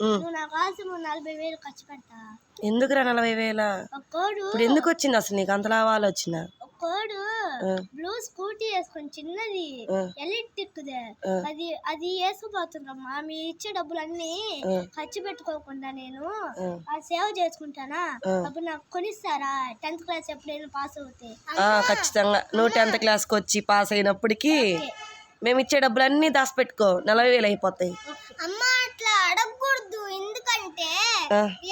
నువ్వు నా కోసం నలభై వేలు ఖర్చు పెడతా. ఎందుకురా నలభై వేల? ఒక్కోడు ఇప్పుడు ఎందుకు వచ్చింది అసలు నీకు? అంత లాభాలు వచ్చిన? ఒక్కోడు బ్లూ స్కూటీ వేసుకొని చిన్నది ఎలక్ట్రిక్ అది అది వేసుకుపోతుందమ్మా మీ ఇచ్చే డబ్బులన్నీ ఖర్చు పెట్టుకోకుండా నేను సేవ్ చేసుకుంటానా? అప్పుడు నాకు కొనిస్తారా? టెన్త్ క్లాస్ ఎప్పుడైనా పాస్ అవుతే. ఖచ్చితంగా. నువ్వు టెన్త్ క్లాస్కి వచ్చి పాస్ అయినప్పటికీ మేము ఇచ్చే డబ్బులన్నీ దాచిపెట్టుకో. నలభై వేలు అయిపోతాయి. అమ్మ అట్లా అడగకూడదు ఎందుకంటే ఆ,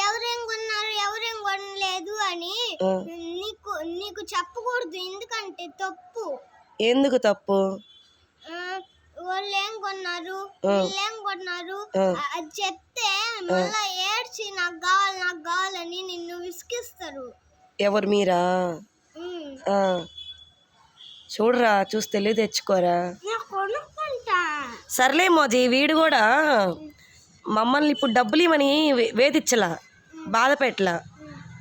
ఎవరేం కొన్నారు ఎవరేం కొనలేదు అని. నీకు నీకు చెప్పకూడదు. ఎందుకంటే తప్పు. ఎందుకు తప్పు? వాళ్ళు ఏం కొన్నారు వీళ్ళు ఏం కొన్నారు అది చెప్తే మళ్ళా ఏడ్చి నాకు కావాలి నాకు కావాలని నిన్ను విసిగిస్తారు. ఎవరు మీరా. చూడరా చూసి తెలివి తెచ్చుకోరా. సర్లే మోజీ వీడు కూడా మమ్మల్ని ఇప్పుడు డబ్బులు ఇవ్వని వే- వేధించలా బాధ పెట్టలా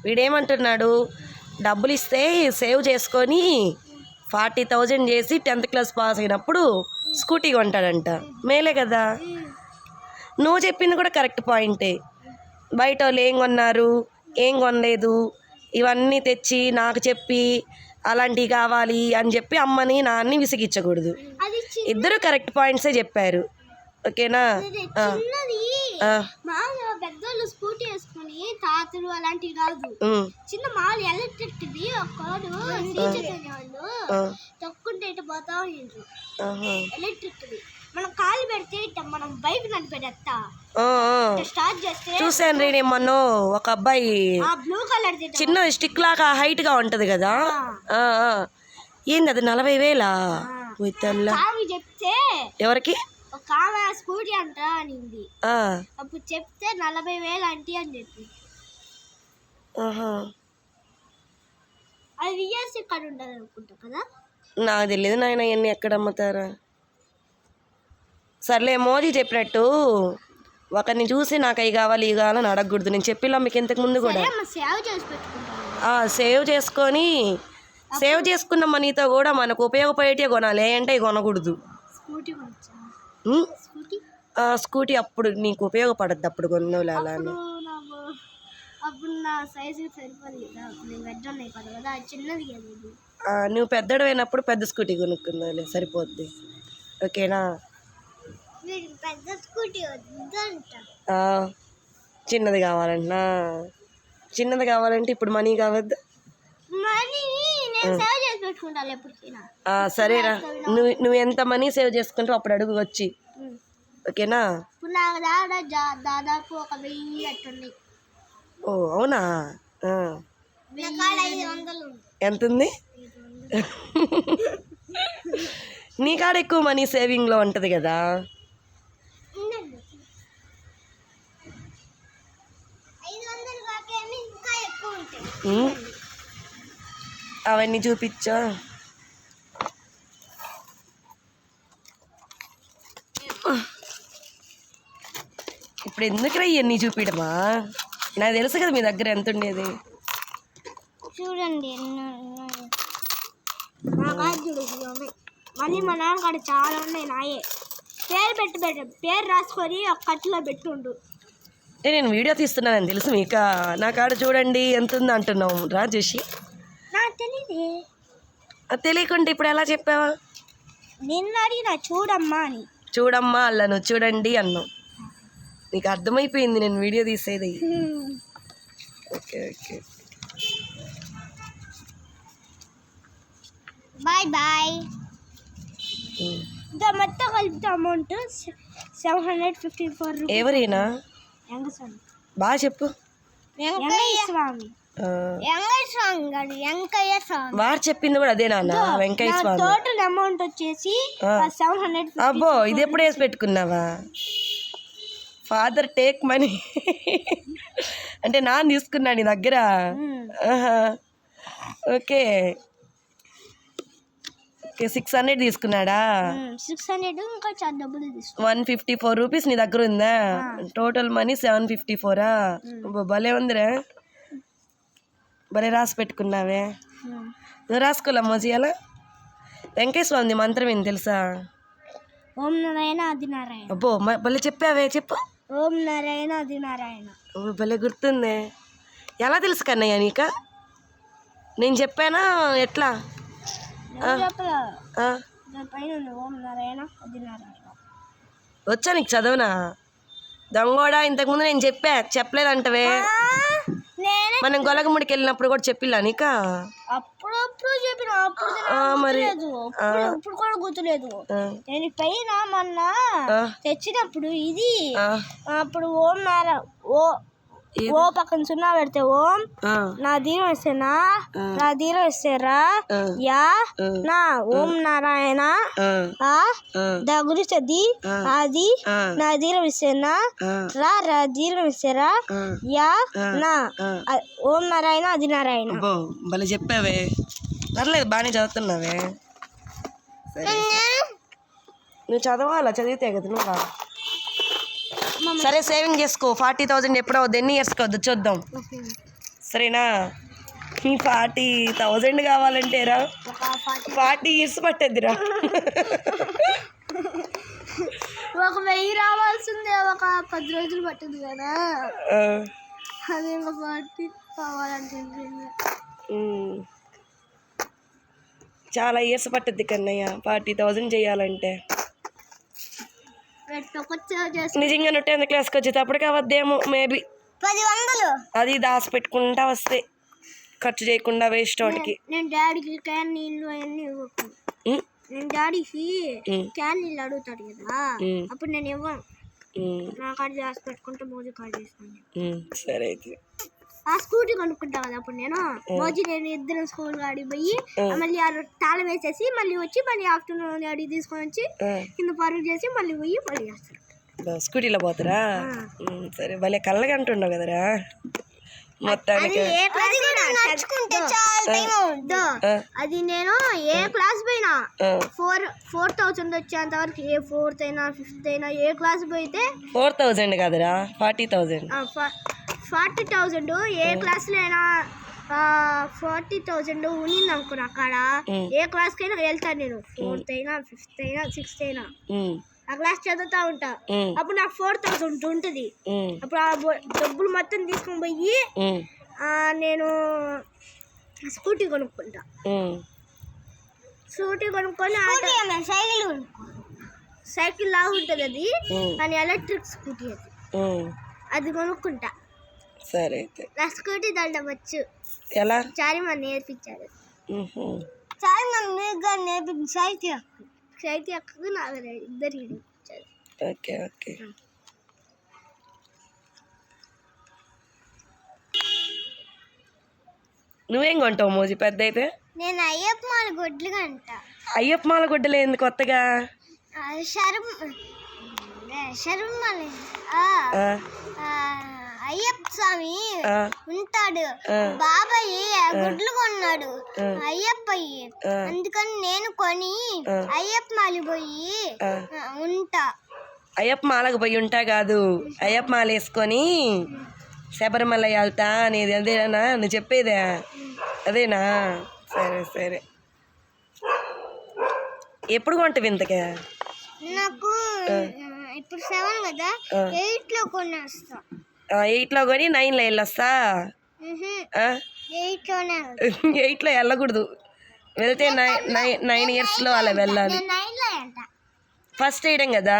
వీడేమంటున్నాడు? డబ్బులు ఇస్తే సేవ్ చేసుకొని ఫార్టీ థౌజండ్ చేసి టెన్త్ క్లాస్ పాస్ అయినప్పుడు స్కూటీ కొంటాడంట. మేలే కదా? నువ్వు చెప్పింది కూడా కరెక్ట్ పాయింటే. బయట వాళ్ళు ఏం కొన్నారు? ఏం కొనలేదు? ఇవన్నీ తెచ్చి నాకు చెప్పి అలాంటివి కావాలి అని చెప్పి అమ్మని నాన్ని విసిగించకూడదు. ఇద్దరు కరెక్ట్ పాయింట్సే చెప్పారు. ఓకేనా? మామూలుగా పెద్దోళ్ళు స్కూటీ వేసుకుని తాతలు అలాంటివి కాదు. చిన్న మామూలు ఎలక్ట్రిక్ ది టీచర్ తొక్కుంటే ఇటు పోతా. ఎలక్ట్రిక్ ది మనం కాలు పెడితే మనం బైక్. స్టార్ట్ చేస్తే చూశాను రీ నేను మొన్న ఒక అబ్బాయి బ్లూ కలర్ చిన్న స్టిక్ లాగా హైట్గా ఉంటుంది కదా. ఏంది అది నలభై వేలా? చెప్తే ఎవరికి? ఒక ఆమె స్కూటీ అంట అనింది. అప్పుడు చెప్తే నలభై వేలు అంటే అని చెప్పి. అది విఎస్ ఇక్కడ ఉండదు అనుకుంటా కదా? నాకు తెలియదు నాయన ఇవన్నీ ఎక్కడ అమ్ముతారా? సర్లే మోదీ చెప్పినట్టు ఒకరిని చూసి నాకు అవి కావాలి ఇవి కావాలని అడగకూడదు. నేను చెప్పిలా మీకు ఇంతకు ముందు కూడా. సేవ్ చేసుకొని సేవ్ చేసుకున్న మనీతో కూడా మనకు ఉపయోగపడేటివి కొనాలి. అంటే ఇవి కొనకూడదు. స్కూటీ? అప్పుడు నీకు ఉపయోగపడద్దు అప్పుడు కొన్నోళ్ళు అలా అని. అప్పుడు నాకు అప్పుడు నా సైజుకి సరిపోదు కదా అప్పుడు నేను పెద్దోళ్ళు అయిపోదు కదా అది చిన్నది కదా ఇది. ఆ, నువ్వు పెద్దడు అయినప్పుడు పెద్ద స్కూటీ కొనుక్కున్నావులే సరిపోద్ది. ఓకేనా? పెద్ద స్కూటీ చిన్నది కావాలన్నా చిన్నది కావాలంటే ఇప్పుడు మనీ కావద్దు? మనీ? సరేరా. నువ్వు నువ్వు ఎంత మనీ సేవ్ చేసుకుంటావు అప్పుడు అడుగు వచ్చి. ఓకేనా? దాదాపు ఒక వెయ్యి ఓ అవునా? ఎంత ఉంది. నీ కాడ ఎక్కువ మనీ సేవింగ్లో ఉంటుంది కదా. ఇంకా. అవన్నీ చూపించా. ఇప్పుడు ఎందుకురా ఇవన్నీ చూపించడమా నాకు తెలుసు కదా మీ దగ్గర ఎంత ఉండేది. చూడండి. మళ్ళీ మా నాన్న కాడ చాలా ఉన్నాయి నాయే. పేరు పెట్టి పెట్టు. పేరు రాసుకొని ఒక కట్టులో పెట్టుండు. నేను వీడియో తీస్తున్నానని తెలుసు మీక. నా కాడ చూడండి ఎంత ఉంది అంటున్నావు రా చూసి తెలియదే తెలియకుంటే ఇప్పుడు ఎలా చెప్పావా? నిన్న అడిగిన చూడమ్మా అని. చూడమ్మా అల్లను చూడండి అన్నావు నీకు అర్థమైపోయింది నేను వీడియో తీసేది. Okay okay. Bye bye. ఇంకా మొత్తం కలిపితే amount seven hundred fifty four ఎవరైనా? బాగా చెప్పు. వెంకయ్య స్వామి. వారు చెప్పింది కూడా అదే నాన్న వెంకయ్య స్వామి. టోటల్ అమౌంట్ వచ్చేసి. సెవెన్ హండ్రెడ్ అబ్బో ఇది ఎప్పుడు వేసి పెట్టుకున్నావా? ఫాదర్ టేక్ మనీ అంటే నాన్న తీసుకున్నాడు నీ దగ్గర. ఓకే. ఓకే సిక్స్ హండ్రెడ్ తీసుకున్నాడా? సిక్స్ హండ్రెడ్ ఇంకా చాలా డబ్బులు తీసుకు వన్ ఫిఫ్టీ ఫోర్ రూపీస్ నీ దగ్గర ఉందా? టోటల్ మనీ సెవెన్ ఫిఫ్టీ ఫోరా భలే ఉందిరా. భలే రాసి పెట్టుకున్నావే. నువ్వు రాసుకోలే మోజియాల స్వామి మంత్రం ఏంది తెలుసా? ఓం నారాయణ ఆది నారాయణ అబ్బో మ- భలే చెప్పావే చెప్పు. ఓం నారాయణ అది నారాయణ ఓ, భలే గుర్తుందే. ఎలా తెలుసు కన్నయ్య నీక? నేను చెప్పానా? ఎట్లా? నేను చెప్పలా. ఆ, దాని పైన ఉంది ఓం నారాయణ అది నారాయణ వచ్చా నీకు చదవనా? దొంగోడా ఇంతకుముందు నేను చెప్పా చెప్పలేదంటవే. మనం గొలగముడికి వెళ్ళినప్పుడు కూడా చెప్పిల్లా నీకా? అప్పుడప్పుడు చెప్పిన మరి ఇప్పుడు కూడా గుర్తులేదు. నేను పైన మొన్న తెచ్చినప్పుడు ఇది అప్పుడు ఓం నారా ఓ ఓ పక్కన సున్నా పెడితే ఓం ఆ, నా దీనం వేస్తే నా నా దీనం వేస్తే రా ఆ, యా ఆ, నా ఓం నారాయణ ఆ, ఆ ఆ, దా గురించి అది ఆ. అది ఆ, నా దీనం ఇస్తే నా ఆ, రా రా దీనం ఇస్తే రా ఆ. యా ఆ. నా ఆ. ఆ, ఓం నారాయణ అది నారాయణ అబ్బో భలే చెప్పావే పర్లేదు బాగానే చదువుతున్నావే సరే నువ్వు చదవాలా చదివితే కదా నువ్వు రా. సరే సేవింగ్ చేసుకో. ఫార్టీ థౌజండ్ ఎప్పుడు అవుద్ది ఎన్ని ఇయర్స్కి అవుద్ది చూద్దాం. సరేనా? ఈ ఫార్టీ థౌజండ్ కావాలంటే రా. ఒక ఫార్టీ ఇయర్స్ పట్టద్దిరా. ఒక వెయ్యి రావాల్సిందే. ఒక పది రోజులు పట్టింది కదా. అది ఇంకా ఫార్టీ కావాలంటే. చాలా ఇయర్స్ పట్టుద్ది కన్నయ్య. ఫార్టీ థౌజండ్ చేయాలంటే. నిజంగా నువ్వు టెన్త్ క్లాస్కి వచ్చేటప్పటికి అవద్దేమో మేబీ పది వందలు అది దాచి పెట్టుకుంటా వస్తే ఖర్చు చేయకుండా వేస్ట్ వాటికి. నేను డాడీకి క్యాన్ నీళ్ళు అవన్నీ నేను డాడీకి క్యాన్ నీళ్ళు అడుగుతాడు కదా అప్పుడు నేను ఇవ్వను. నా కార్డు దాచి పెట్టుకుంటే మోజీ కార్డు చేస్తాను. ఉమ్, సరే అయితే. ఆ స్కూటీ కొనుక్కుంటా కదా అప్పుడు నేను. మోజీ నేను ఇద్దరం స్కూల్ గాడి పోయి మళ్ళీ ఆ తాళం వేసేసి మళ్ళీ వచ్చి మళ్ళీ ఆఫ్టర్నూన్ డాడీ తీసుకొని వచ్చి కింద పరుగు చేసి మళ్ళీ పోయి మళ్ళీ చేస్తాను బా, స్కూటీలో పోతారా? సరే భలే కళ్ళగా అంటున్నావు కదరా? మొత్తానికి. అది నేను ఏ క్లాస్ పోయినా. ఫోర్ ఫోర్ థౌసండ్ వచ్చేంత వరకు ఏ ఫోర్త్ అయినా ఫిఫ్త్ అయినా ఏ క్లాస్ పోయితే ఫోర్ థౌజండ్ కదరా ఫార్టీ థౌజండ్ ఫార్టీ థౌజండ్ ఏ క్లాస్లో అయినా ఫార్టీ థౌజండ్ ఉన్నింది అనుకున్నా అక్కడ. ఏ? క్లాస్కైనా వెళ్తాను నేను. ఫోర్త్ అయినా ఫిఫ్త్ అయినా సిక్స్త్ అయినా ఆ క్లాస్ చదువుతా ఉంటా. అప్పుడు నాకు ఫోర్ థౌజండ్ ఉంటుంది. అప్పుడు ఆ డబ్బులు మొత్తం తీసుకొని పోయి నేను స్కూటీ కొనుక్కుంటా. స్కూటీ కొనుక్కొని సైకిల్ సైకిల్ లాగా ఉంటుంది అది కానీ ఎలక్ట్రిక్ స్కూటీ అది. అది కొనుక్కుంటా. సరే అయితే. స్కూటీ దండం వచ్చు ఎలా? చారి మన నేర్పించారు. చారి మన మీరు నేర్పించి సైకిల్ అక్కు సైకిల్ అక్కకు నాకు ఇద్దరు నేర్పించారు. Okay okay. నువ్వేం కొంటావు మోజీ పెద్ద అయితే నేను అయ్యప్ప మాల గొడ్లు కంట. అయ్యప్ప మాల గుడ్డలు ఏంది కొత్తగా? శరం శరం ఆ, అయ్యప్ప స్వామి ఉంటాడు. బాబాయ్ గుడ్లు కొన్నాడు. ఆ. అందుకని నేను కొని. అయ్యప్ప మాలి పోయి ఆ. ఆ, ఉంటా. అయ్యప్ప మాలకు పోయి ఉంటా కాదు. అయ్యప్ప మాల వేసుకొని శబరిమల వెళ్తా అనేది అదేనా? నువ్వు చెప్పేదా. అదేనా? సరే సరే. ఎప్పుడు కొంటావు ఇంతకే? నాకు ఇప్పుడు సెవెన్ కదా. ఎయిట్లో కొనేస్తా. ఎయిట్లో కొని నైన్లో వెళ్ళొస్తా. ఎయిట్లో వెళ్ళకూడదు. వెళ్తే నైన్ నైన్ ఇయర్స్లో అలా వెళ్ళాలి. ఫస్ట్ వేయడం కదా?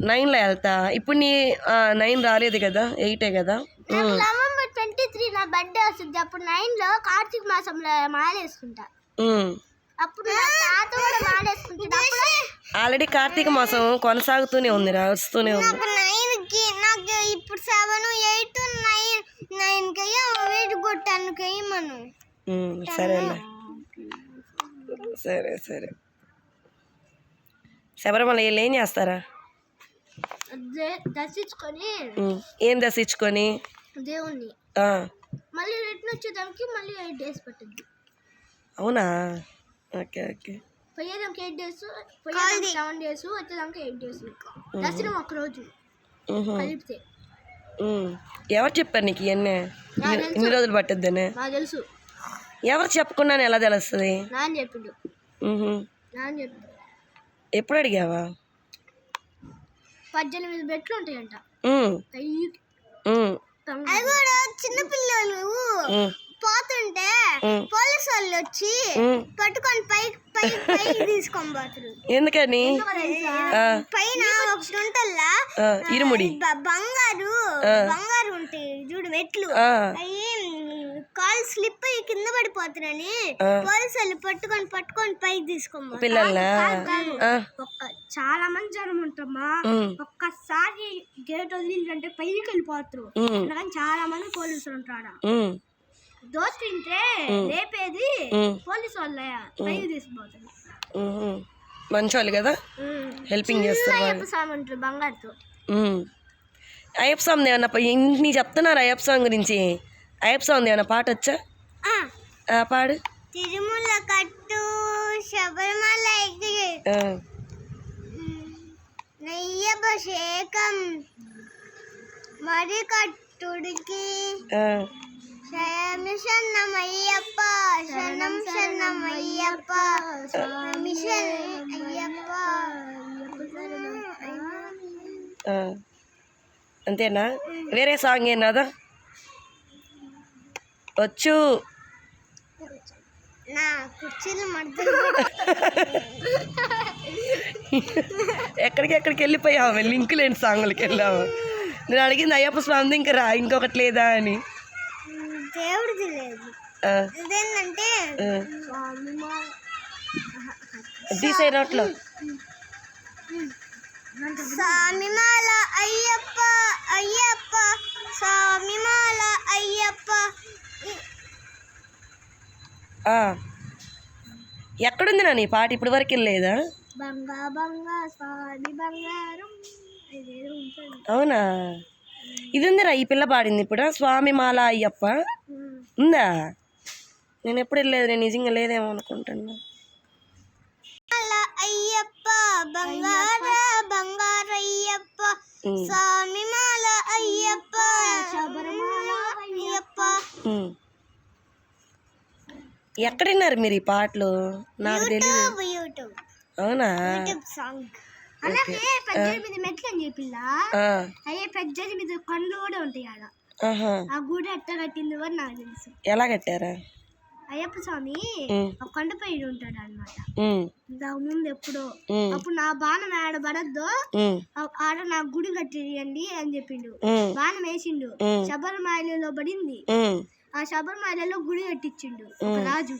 నైన్లో వెళ్తా. ఇప్పుడు నీ నైన్ రాలేదు కదా? ఎయిటే కదా? నవంబర్ ట్వంటీ త్రీ నా బర్త్డే వస్తుంది. అప్పుడు నైన్లో కార్తీక మాసంలో మాలేసుకుంటా. అప్పుడు తాత కూడా మాలేసుకుంటాడు. అప్పుడు ఆల్రెడీ కార్తీక మాసం కొనసాగుతూనే ఉంది వస్తూనే ఉంది. నాకు ఇప్పుడు seven eight nine nine weight కొట్టాను మనం ఉమ్, సరేలే సరే సరే శబరిమల వీళ్ళు ఏం చేస్తారా? దర్శించుకొని. ఏం దశించుకొని దేవుణ్ణి. మళ్ళీ రిటర్న్ వచ్చేదానికి మళ్ళీ ఎయిట్ డేస్ పట్టింది అవునా? Okay okay. పోయేదానికి ఎయిట్ డేస్ పోయేదానికి సెవెన్ డేస్ వచ్చేదానికి ఎయిట్ డేస్ దర్శనం ఒక రోజు కలిపితే. ఎవరు చెప్పారు నీకు ఇవన్నీ? ఇన్ని- రోజులు పట్టుద్దని. నాకు తెలుసు. ఎవరు చెప్పకుండా ఎలా తెలుస్తుంది? నాన్న చెప్పిండు. నాన్న చెప్పిండు. ఎప్పుడు అడిగావా? పద్దెనిమిది బెట్లు ఉంటాయంట. ఉమ్, ఉమ్, అది కూడా చిన్న పిల్లలు. ఉమ్, పోతుంటే పోలీసు వాళ్ళు వచ్చి. పట్టుకొని పైకి ఎందుకని? పైన ఒకటి ఉంటల్లా ఇరుముడి. బంగారు బంగారు ఉంటాయి చూడు మెట్లు. కాలు స్లిప్ అయ్యి కింద పడిపోతారని ఆ. పోలీసు వాళ్ళు పట్టుకొని పట్టుకొని పైకి. పిల్లల్నా ఆ, ఒక్క చాలా మంది జనం ఉంటామా ఒక్కసారి గేట్ వదిలిందంటే పైకి వెళ్ళిపోతారు చాలా మంది పోలీసులు ఉంటారు? దోస్తు తింటే ఉమ్, పోలీసు వాళ్ళే పైకి ఉమ్. మంచోళ్ళు కదా? హెల్పింగ్ చేస్తారు. అయ్యప్ప స్వామి ఉంటారు బంగారుతో. అయ్యప్ప స్వామి ఏమన్నా ఇన్ని చెప్తున్నారు అయ్యప్ప స్వామి గురించి. అయ్యప్ప స్వామి ఏమన్నా పాట వచ్చా? ఆ, పాడు. తిరుమల కట్టు శబరిమల నెయ్యభిషేకం మరి కట్టుడికి. శరణు శరణమయ్యప్ప శరణం శరణమయ్యప్ప స్వామి శరణమయ్యప్ప. ఆ. అంతేనా? వేరే సాంగ్ ఏనాదా? వచ్చు. నా కుర్చీలు మడత ఎక్కడికి ఎక్కడికి వెళ్ళిపోయావు? లింక్ లేని సాంగులకి వెళ్ళావు. నేను అడిగింది అయ్యప్ప స్వామి ఇంకా రా ఇంకొకటి లేదా అని. దేవుడిది లేదు. ఇదేంటంటే ఆ. స్వామి మా- తీసే నోట్లో. స్వామిమాల అయ్యప్ప అయ్యప్ప స్వామిమాల అయ్యప్ప. ఎక్కడుంది నా నీ పాట? ఇప్పటి వరకు లేదా బంగా బంగా స్వామి బంగారం. ఇదేదో ఉంటుంది. అవునా? ఇది ఉందిరా ఈ పిల్ల పాడింది ఇప్పుడు? స్వామి మాల అయ్యప్ప. ఉందా? నేను ఎప్పుడు వెళ్ళలేదు నేను నిజంగా లేదేమో అనుకుంటున్నా. అయ్యప్ప బంగార బంగారయ్యప్ప స్వామి మాల అయ్యప్ప శబరిమాల అయ్యప్ప. ఉమ్. ఎక్కడ విన్నారు మీరు ఈ పాటలు? నాకు తెలియదు అవునా? YouTube song. అలాగే పద్దెనిమిది మెట్లు అని చెప్పిల్లా? అయ్యే పద్దెనిమిది కొండలు కూడా ఉంటాయి ఆడ. ఆ గుడి ఎట్ట కట్టింది కూడా నాకు తెలుసు. ఎలా కట్టారా? అయ్యప్ప స్వామి కొండపై ఉంటాడు అనమాట ఇంతకు ముందు ఎప్పుడో. అప్పుడు నా బాణం ఆడ పడద్దు. ఆడ నా గుడి కట్టియండి అని చెప్పిండు. బాణం వేసిండు. శబరిమాలలో పడింది. ఆ శబరిమాలలో గుడి కట్టించిండు ఒక రాజు.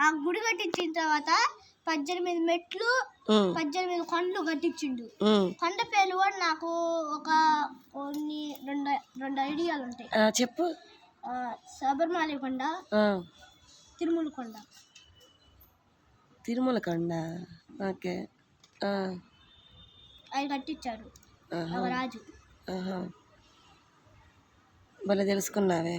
ఆ గుడి కట్టించిన తర్వాత పద్దెనిమిది మెట్లు పద్దెనిమిది కొండలు కట్టించిండు. కొండ పేర్లు కూడా నాకు ఒక కొన్ని రెండు రెండు ఐడియాలు ఉంటాయి. చెప్పు. శబరిమల కొండ తిరుమల కొండ. తిరుమల కొండ. ఓకే. అవి కట్టించాడు రాజు. భలే తెలుసుకున్నావే.